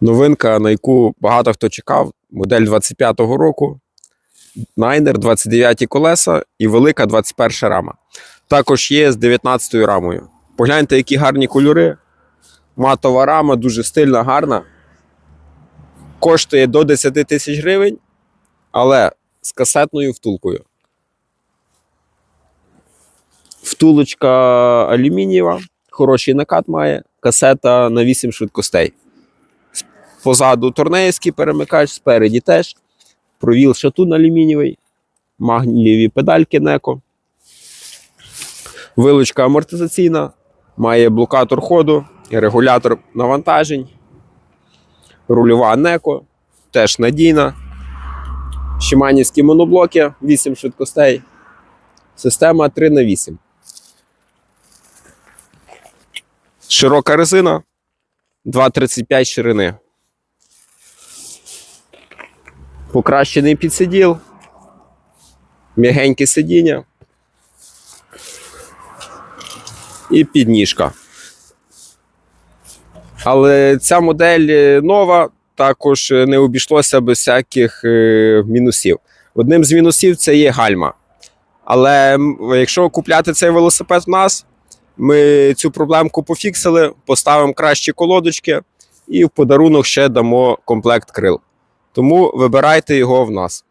Новинка, на яку багато хто чекав, модель 25-го року. Найнер 29 колеса і велика 21 рама. Також є з 19 рамою. Погляньте, які гарні кольори. Матова рама, дуже стильна, гарна. Коштує до 10 тисяч гривень, але з касетною втулкою. Втулочка алюмінієва, хороший накат має, касета на 8 швидкостей. Позаду торнеївський перемикач, спереді теж. Провіл шатун алюмінієвий, магнієві педальки Неко. Вилучка амортизаційна, має блокатор ходу, регулятор навантажень, рульова Неко, теж надійна. Шиманівські моноблоки 8 швидкостей. Система 3 на 8 Широка резина 2,35 ширини. Покращений підсиділ, м'ягеньке сидіння і підніжка. Але ця модель е, нова, також е, не обійшлося без всяких е, мінусів. Одним з мінусів це є гальма. Але якщо купляти цей велосипед в нас, ми цю проблемку пофіксили, поставимо кращі колодочки і в подарунок ще дамо комплект крил. Тому вибирайте його в нас.